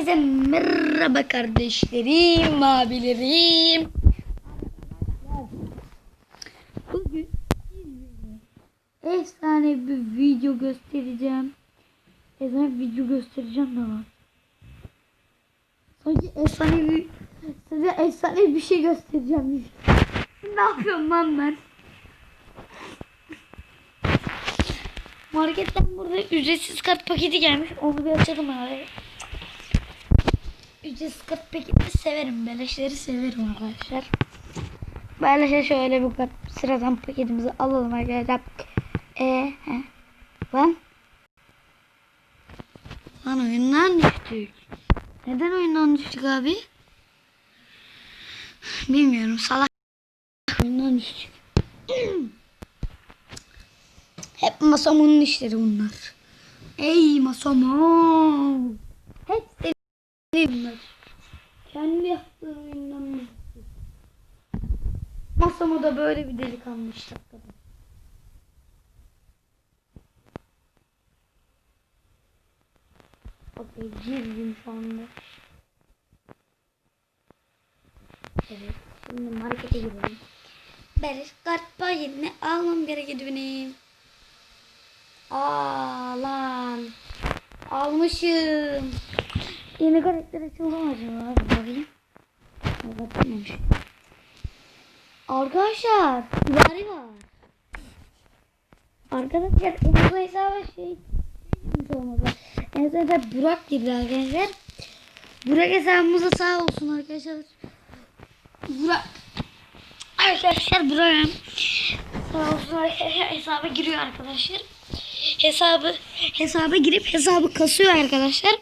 Herkese merhaba kardeşlerim, abilerim. Bugün efsane bir video göstereceğim. Efsane bir video göstereceğim de var. Sanki efsane bir, size efsane bir şey göstereceğim. ne yapıyorum lan ben? Marketten burada ücretsiz kart paketi gelmiş. Onu bir açalım abi. Kart paketi severim. Beleşleri severim arkadaşlar. Beleşe şöyle bir sıradan paketimizi alalım arkadaşlar. Ee, he. Lan. Lan oyundan düştük. Neden oyundan düştük abi? Bilmiyorum. Salak. Oyundan düştük. Hep masamın işleri bunlar. Ey masamo. Hep senin bunlar. Kendi yaptığın oyundan mı? Masama da böyle bir delikanlı hakikaten. Okey girdim şu anda. Evet. Şimdi markete girelim. Beriş kart paketini almam gerekiyor benim. Aa lan. Almışım. Yeni karakter açıldı mı acaba? Bakayım. Bakmamış. Arkadaşlar. Var. Arkadaşlar Enzo hesabı şey girmiş olmalı. Enzo hesabı Burak girdi arkadaşlar. Burak hesabımıza sağ olsun arkadaşlar. Burak. Arkadaşlar Burak sağ olsun arkadaşlar hesaba giriyor arkadaşlar hesabı hesaba girip hesabı kasıyor arkadaşlar.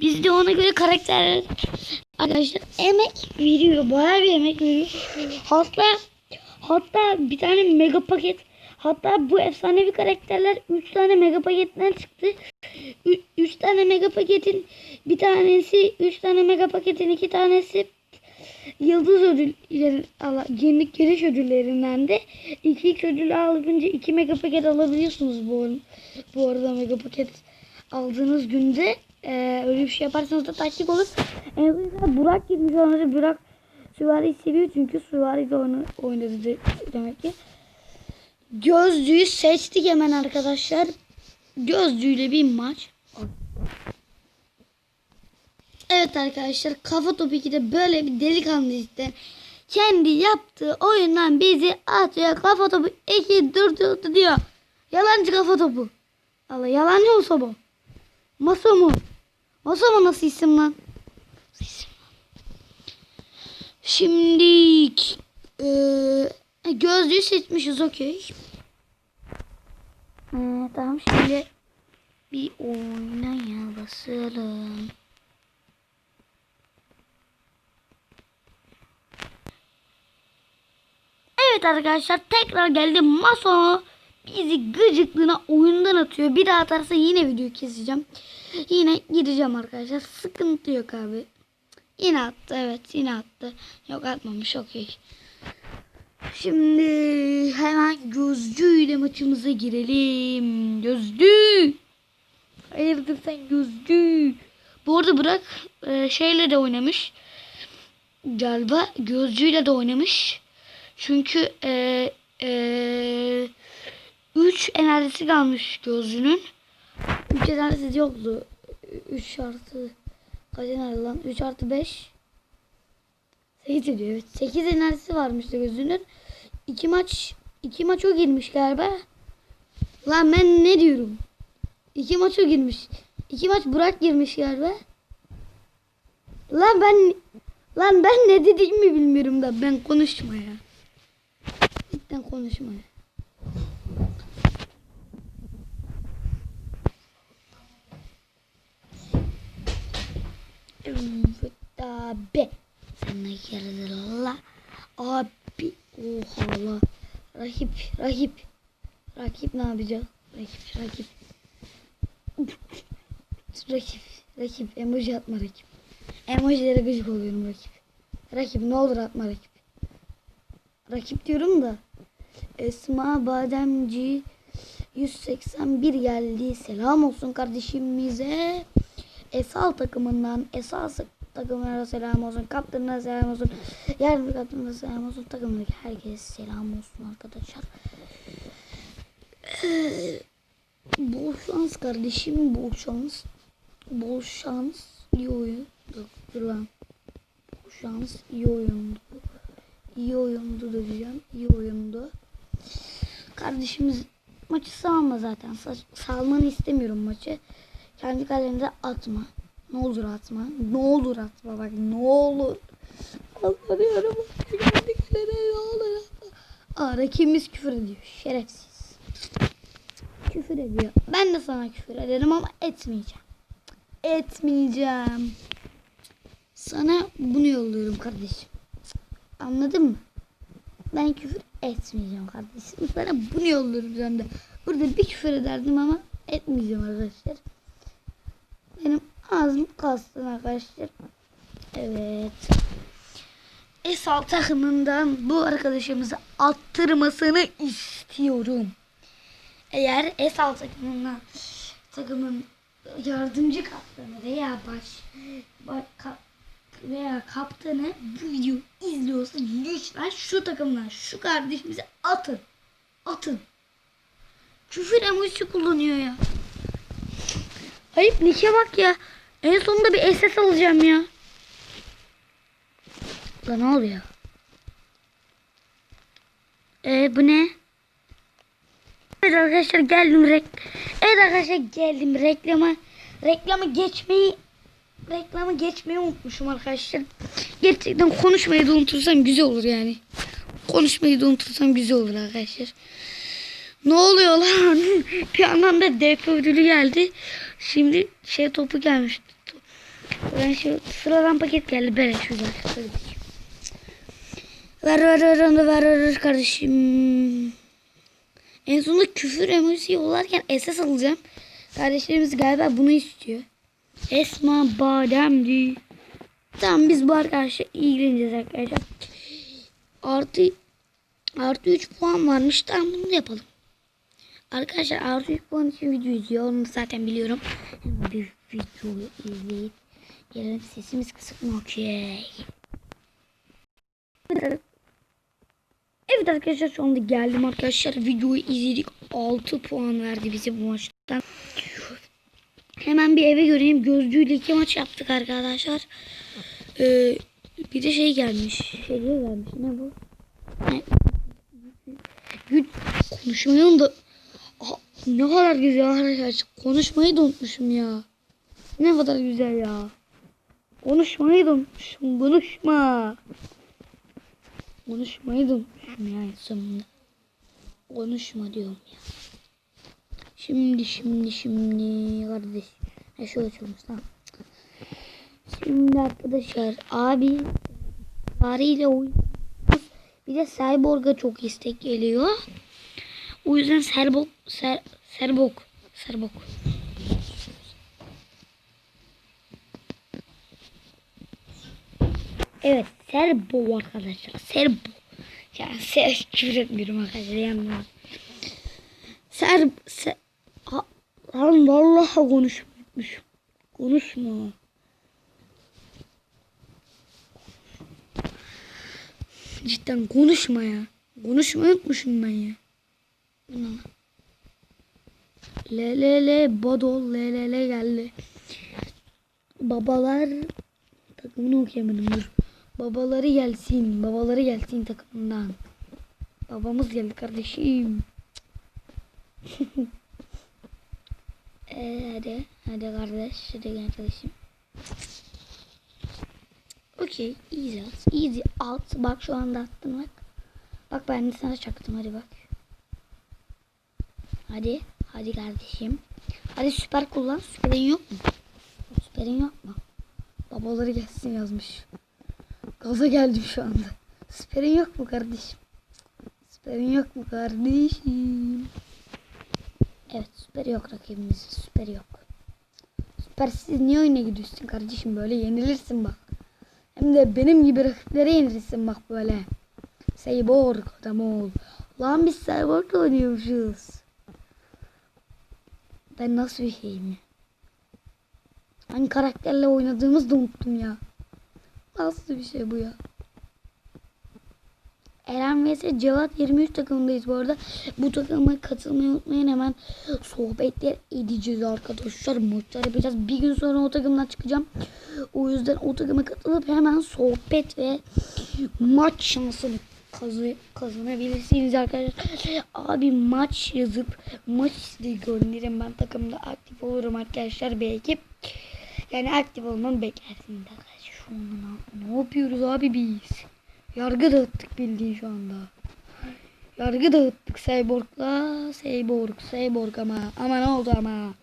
Biz de ona göre karakter arkadaşlar emek veriyor. Bayağı bir emek veriyor. Hatta hatta bir tane mega paket hatta bu efsanevi karakterler 3 tane mega paketten çıktı. 3 tane mega paketin bir tanesi 3 tane mega paketin iki tanesi Yıldız ödülleri yenilik giriş ödüllerinden de 2 ödülü alınca 2 mega paket alabiliyorsunuz bu, bu arada mega paket aldığınız günde e, öyle bir şey yaparsanız da taktik olur. En azından Burak girmiş olması Burak Süvari'yi seviyor çünkü Süvari de onu oynadı de, demek ki. Gözlüğü seçtik hemen arkadaşlar. Gözlüğüyle bir maç. Evet arkadaşlar kafa topu 2'de böyle bir delikanlı işte. Kendi yaptığı oyundan bizi atıyor. Kafa topu 2 durdurdu diyor. Yalancı kafa topu. Allah yalancı olsa bu. Masa mı? Masa mı nasıl isim lan? Şimdi e, gözlüğü seçmişiz okey. E, tamam şimdi bir oynaya basalım. Evet arkadaşlar tekrar geldi. Maso bizi gıcıklığına oyundan atıyor. Bir daha atarsa yine video keseceğim. Yine gideceğim arkadaşlar. Sıkıntı yok abi. Yine attı evet yine attı. Yok atmamış okey. Şimdi hemen gözcüyle maçımıza girelim. Gözcü. Hayırdır sen gözcü. Bu arada bırak e, şeyle de oynamış. Galiba gözcüyle de oynamış. Çünkü e, e, 3 enerjisi kalmış gözlünün. 3 enerjisi yoktu. 3 artı kaç enerji lan? 3 artı 5 8 ediyor evet. 8 enerjisi varmış da gözünün. 2 maç 2 maç o girmiş galiba. Lan ben ne diyorum? 2 maç o girmiş. 2 maç Burak girmiş galiba. Lan ben lan ben ne dediğimi bilmiyorum da ben konuşma ya. Cidden konuşma. Evet abi. Sana geldi la. Abi. Oha la. Rakip. Rakip. Rakip ne yapacak? Rakip. Rakip. rakip. Rakip. Emoji atma rakip. Emojilere gıcık oluyorum rakip. Rakip ne olur atma rakip. Rakip diyorum da. Esma Bademci 181 geldi. Selam olsun kardeşimize. Esal takımından Esal takımına selam olsun. Kaptanına selam olsun. Yardım kaptanına selam olsun. Takımdaki herkese selam olsun arkadaşlar. Ee, bol şans kardeşim. Bol şans. Bol şans. İyi oyun. Dur, lan. Bol şans. iyi oyundu. İyi oyundu diyeceğim. İyi oyundu. Kardeşimiz maçı salma zaten. Sa- Salmanı istemiyorum maçı. Kendi kalende atma. Ne olur atma. Ne olur atma bak ne olur. Anlıyorum. Kendi kalene ne olur atma. Aa, rakibimiz küfür ediyor. Şerefsiz. Küfür ediyor. Ben de sana küfür ederim ama etmeyeceğim. Etmeyeceğim. Sana bunu yolluyorum kardeşim. Anladın mı? Ben küfür etmeyeceğim kardeşim. Sana bunu yolluyorum sen. Burada bir küfür ederdim ama etmeyeceğim arkadaşlar. Benim ağzım kalsın arkadaşlar. Evet. Esal takımından bu arkadaşımızı attırmasını istiyorum. Eğer Esal takımından takımın yardımcı kaptanı veya baş, baş kap, veya kaptanı bu videoyu izliyorsa lütfen şu takımdan şu kardeşimizi atın. Atın. Küfür emojisi kullanıyor ya. Ayıp nike bak ya. En sonunda bir SS alacağım ya. Lan ne oluyor? Ee, bu ne? Evet arkadaşlar geldim rek Evet arkadaşlar geldim reklama reklama geçmeyi reklamı geçmeyi unutmuşum arkadaşlar. Gerçekten konuşmayı da unutursam güzel olur yani. Konuşmayı da unutursam güzel olur arkadaşlar. Ne oluyor lan? Bir yandan da DP ödülü geldi. Şimdi şey topu gelmiş. Ben şu sıradan paket geldi. Beleş güzel. Ver ver ver onu ver ver kardeşim. En sonunda küfür emojisi yollarken SS alacağım. Kardeşlerimiz galiba bunu istiyor. Esma Bademli. Tamam biz bu arkadaşla ilgileneceğiz arkadaşlar. Artı artı 3 puan varmış. Tamam bunu da yapalım. Arkadaşlar 3 puan için video izliyor. Onu zaten biliyorum. Bir videoyu izleyip gelelim. Sesimiz kısık mı? Okey. Evet arkadaşlar şu anda geldim arkadaşlar. Videoyu izledik. 6 puan verdi bize bu maçtan. Hemen bir eve göreyim. Gözcüyle iki maç yaptık arkadaşlar. Ee, bir de şey gelmiş. Hediye gelmiş. Ne bu? Ne? Gün konuşmayı da ne kadar güzel arkadaşlar. Konuşmayı da unutmuşum ya. Ne kadar güzel ya. Konuşmayı da unutmuşum. Konuşma. Konuşmayı da unutmuşum ya sonunda. Konuşma diyorum ya. Şimdi şimdi şimdi kardeş. Ha şu açılmış tamam. Şimdi arkadaşlar abi tarihiyle oyun bir de Cyborg'a çok istek geliyor. O yüzden Serbok ser, Serbok Serbok Evet Serbo arkadaşlar Serbo yani ser küfür etmiyorum arkadaşlar yanmıyor. Ser, ser lan vallahi konuşmuyormuş. Konuşma. Cidden konuşma ya. Konuşmayı unutmuşum ben ya. Bu ne? Le le le bodol le le le geldi. Babalar takımını okuyamadım dur. Babaları gelsin. Babaları gelsin takımından. Babamız geldi kardeşim. Ee, hadi. Hadi kardeş. Hadi kardeşim. Okey. Easy at. Easy at. Bak şu anda attın bak. Bak ben de sana çaktım. Hadi bak. Hadi. Hadi kardeşim. Hadi süper kullan. Süperin yok mu? Süperin yok mu? Babaları gelsin yazmış. Gaza geldim şu anda. Süperin yok mu kardeşim? Süperin yok mu kardeşim? Evet süper yok rakibimiz. Süper yok. Süper siz niye oyuna gidiyorsun kardeşim böyle yenilirsin bak. Hem de benim gibi rakiplere yenilirsin bak böyle. Cyborg adam ol. Lan biz Cyborg oynuyormuşuz. Ben nasıl bir şeyim ya? Hangi karakterle oynadığımızı da unuttum ya. Nasıl bir şey bu ya? Eren vs Cevat 23 takımındayız bu arada. Bu takıma katılmayı unutmayın hemen sohbetler edeceğiz arkadaşlar. Maçlar yapacağız. Bir gün sonra o takımdan çıkacağım. O yüzden o takıma katılıp hemen sohbet ve maç şansını kazı kazanabilirsiniz arkadaşlar. Abi maç yazıp maç isteği gönderirim. Ben takımda aktif olurum arkadaşlar belki. Yani aktif olmamı beklersiniz arkadaşlar. Şu anda ne, yapıyoruz abi biz? Yargı dağıttık bildiğin şu anda. Yargı dağıttık Cyborg'la. Cyborg, Cyborg ama. Ama ne oldu ama.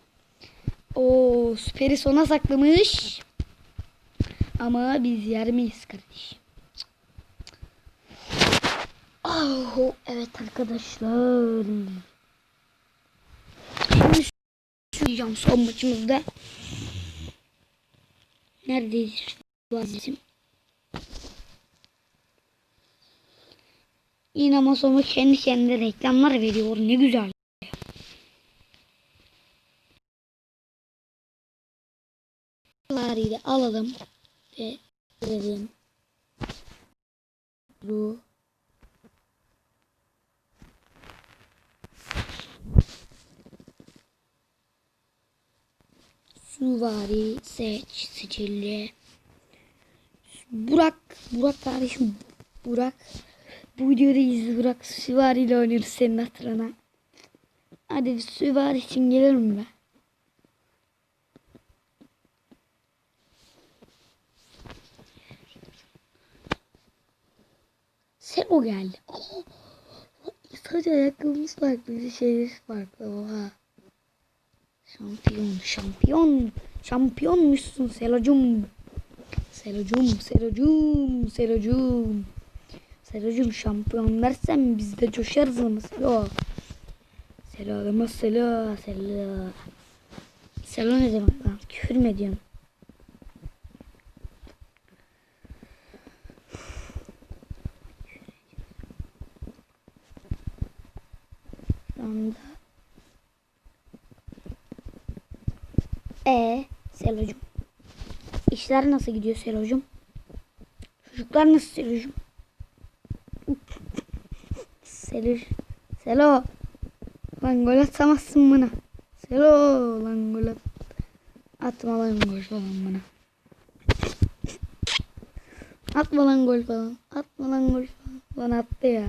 O süperi sona saklamış. Ama biz yer miyiz kardeşim? Oh, evet arkadaşlar. Şimdi şu diyeceğim son maçımızda. Neredeyiz? Vazim. Yine masoma kendi kendine reklamlar veriyor. Ne güzel. de alalım ve verelim. Bu Süvari seç seçildi. Burak Burak kardeşim Burak bu videoda izle Burak Süvari ile oynuyoruz senin hatırına. Hadi Süvari için gelir mi be? Sen o geldi. Oh, sadece ayakkabımız farklı, şeyler farklı. Oha. Şampiyon, şampiyon. Şampiyonmuşsun Selocum. Selocum, Selocum, Selocum. Selocum şampiyon dersen biz de coşarız ama Selo. Selo ama Selo, Selo. Selo ne demek lan? Küfür mü ediyorsun? Anda E Selocum. İşler nasıl gidiyor Selocum? Çocuklar nasıl Selocum? Selo. Selo. Lan gol atamazsın bana. Selo lan gol at. Atma lan gol falan bana. Atma lan gol falan. Atma lan gol falan. Lan attı ya.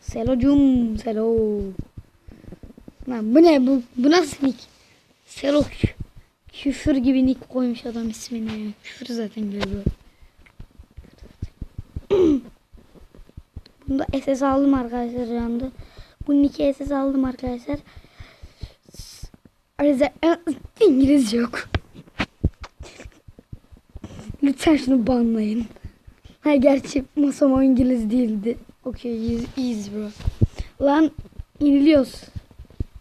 Selocum. Selo. Lan bu ne bu? Bu nasıl nick? Selo kü- küfür gibi nick koymuş adam ismini. Küfür zaten geliyor. Bunu da SS aldım arkadaşlar şu anda. Bu nick'i SS aldım arkadaşlar. Ayrıca İngilizce yok. Lütfen şunu banlayın. Ha gerçi masam o İngiliz değildi. Okey easy, bro. Lan yeniliyoruz.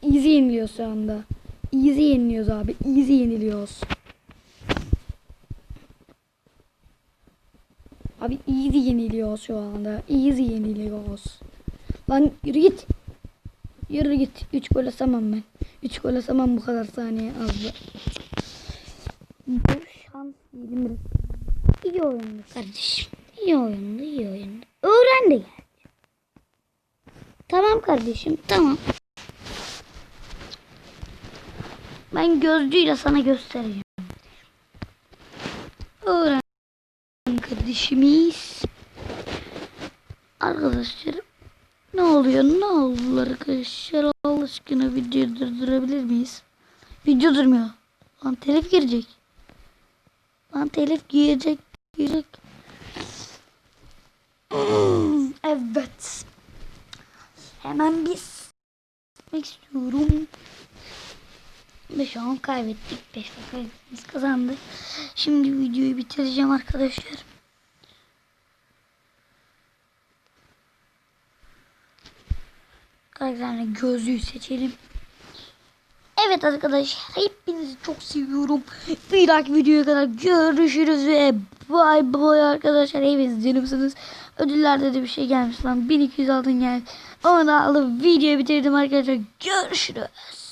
Easy yeniliyoruz şu anda. Easy yeniliyoruz abi. Easy yeniliyoruz. Abi easy yeniliyoruz şu anda. Easy yeniliyoruz. Lan yürü git. Yürü git. 3 gol atamam ben. 3 gol atamam bu kadar saniye azdı. Bu şans yedim. İyi oyundu kardeşim. İyi oyundu, iyi oyundu. Öğrendi yani. Tamam kardeşim, tamam. Ben gözcüyle sana göstereceğim. Öğren kardeşimiz. Arkadaşlar ne oluyor? Ne oldu arkadaşlar? Allah aşkına videoyu durdurabilir miyiz? Video durmuyor. Lan telif girecek. Lan telif girecek. Girecek. Hmm, evet. Hemen gitmek istiyorum. Ve şu an kaybettik. 5 dakika biz kazandık. Şimdi videoyu bitireceğim arkadaşlar. Karakterle gözlüğü seçelim. Evet arkadaşlar hepinizi çok seviyorum. Bir dahaki videoya kadar görüşürüz ve bay bay arkadaşlar. Hepiniz canımsınız. Ödüllerde de bir şey gelmiş lan. 1200 altın geldi. Onu da alıp videoyu bitirdim arkadaşlar. Görüşürüz.